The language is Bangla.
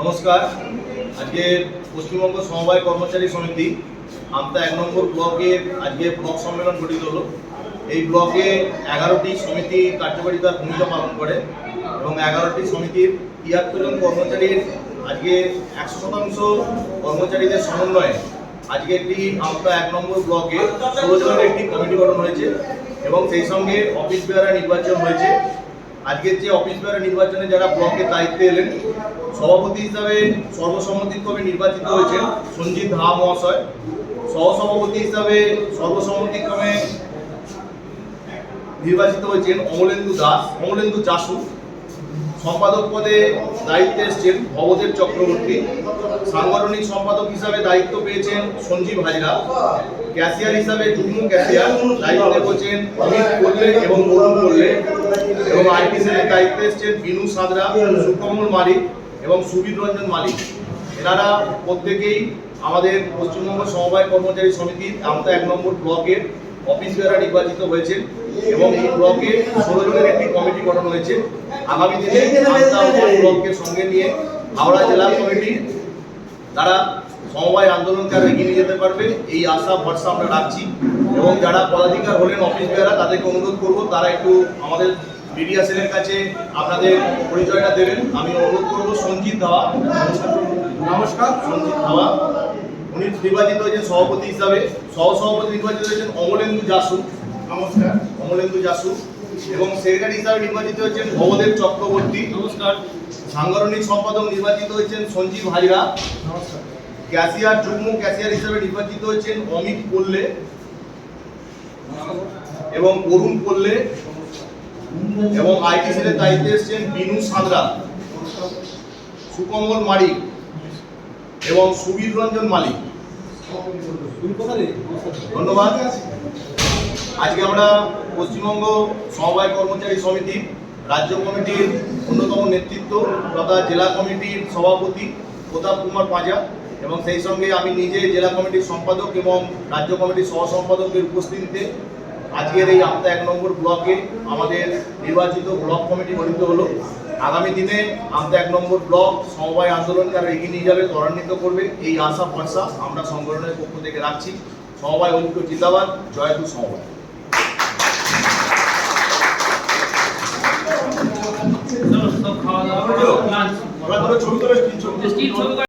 নমস্কার। আজকে পশ্চিমবঙ্গ সমবায় কর্মচারী সমিতি, আমতা এক নম্বর ব্লকে আজকে ব্লক সম্মেলন গঠিত হলো। এই ব্লকে এগারোটি সমিতি কার্যকারিতার ভূমিকা পালন করে এবং এগারোটি সমিতির তিয়াত্তর জন কর্মচারীর আজকে একশো শতাংশ কর্মচারীদের সমন্বয়ে আজকে একটি আমতা এক নম্বর ব্লকে ষোলো জনের একটি কমিটি গঠন হয়েছে এবং সেই সঙ্গে অফিস বেয়ারা নির্বাচন হয়েছে। আজকের যে অফিস বেয়ারা নির্বাচনে যারা ব্লকের দায়িত্বে এলেন, সভাপতি হিসাবে সর্বসম্মতিক্রমে নির্বাচিত হয়েছেন সঞ্জিত ধা মহাশয়। সহসভাপতি হিসাবে সর্বসম্মতিক্রমে নির্বাচিত হয়েছেন অমলেন্দু দাস, অমলেন্দু চাষু সম্পাদক পদে দায়িত্বে এসছেন ভবদেব চক্রবর্তী। সাংগঠনিক সম্পাদক হিসাবে দায়িত্ব পেয়েছেন সঞ্জীব হাজরা। ক্যাশিয়ার হিসাবে যুগ্ম ক্যাশিয়ার, দায়িত্বে পেয়েছেন অমিত কোল্লে এবং বরুণ কোল্লে। এবং আইটি সেলের দায়িত্বে এসছেন বিনু সাদরা সুকমল মালিক এবং সুবীর রঞ্জন মালিক। এনারা প্রত্যেকেই আমাদের পশ্চিমবঙ্গ সমবায় কর্মচারী সমিতির আমতা এক নম্বর ব্লকের অফিস দ্বারা নির্বাচিত হয়েছে এবং এই ব্লকে ষোলো জনের একটি কমিটি গঠন হয়েছে। আগামী দিনে ব্লককে সঙ্গে নিয়ে হাওড়া জেলা কমিটি তারা সমবায় আন্দোলনকে এগিয়ে নিয়ে যেতে পারবে, এই আশা, ভরসা আমরা রাখছি। এবং যারা পদাধিকার হলেন অফিস বেয়ারা তাদেরকে অনুরোধ করব, তারা একটু আমাদের মিডিয়া সেলের কাছে আপনাদের পরিচয়টা দেবেন। আমি অনুরোধ করব সঞ্জিত ধাওয়া নমস্কার। সঞ্জিত ধাওয়া উনি নির্বাচিত হয়েছেন সভাপতি হিসাবে। সহ সভাপতি নির্বাচিত হয়েছেন অমলেন্দু জাসু। নমস্কার। অমলেন্দু জাসু। এবং সেক্রেটারি হিসাবে নির্বাচিত হয়েছেন ভবদেব চক্রবর্তী। নমস্কার। সাংগঠনিক সম্পাদক নির্বাচিত হয়েছেন সঞ্জীব হাজরা। ক্যাশিয়ার যুগ্ম ক্যাশিয়ার হিসাবে নির্বাচিত হয়েছেন অমিত কোল্লে এবং অরুণ কোল্লে এবং আইটি সেলের দায়িত্বে এসেছেন বিনু সাঁতরা, সুকমল মালিক এবং সুবীর রঞ্জন মালিক। ধন্যবাদ। আজকে আমরা পশ্চিমবঙ্গ সমবায় কর্মচারী সমিতি, রাজ্য কমিটির অন্যতম নেতৃত্ব তথা জেলা কমিটির সভাপতি প্রতাপ কুমার পাঁজা এবং সেই সঙ্গে আমি নিজে জেলা কমিটির সম্পাদক এবং রাজ্য কমিটির সহ সম্পাদকের উপস্থিতিতে আজকের এই আমতা এক নম্বর ব্লকে আমাদের নির্বাচিত ব্লক কমিটি গঠিত হলো। আগামী দিনে আমতা এক নম্বর ব্লক সমবায় আন্দোলনকে আরও এগিয়ে নিয়ে যাবে ত্বরান্বিত করবে। এই আশা ভরসা আমরা সংগঠনের পক্ষ থেকে রাখছি। সমবায় ঐক্য জিন্দাবাদ জয়তু সমবায়। ছবি তোলে, ছবি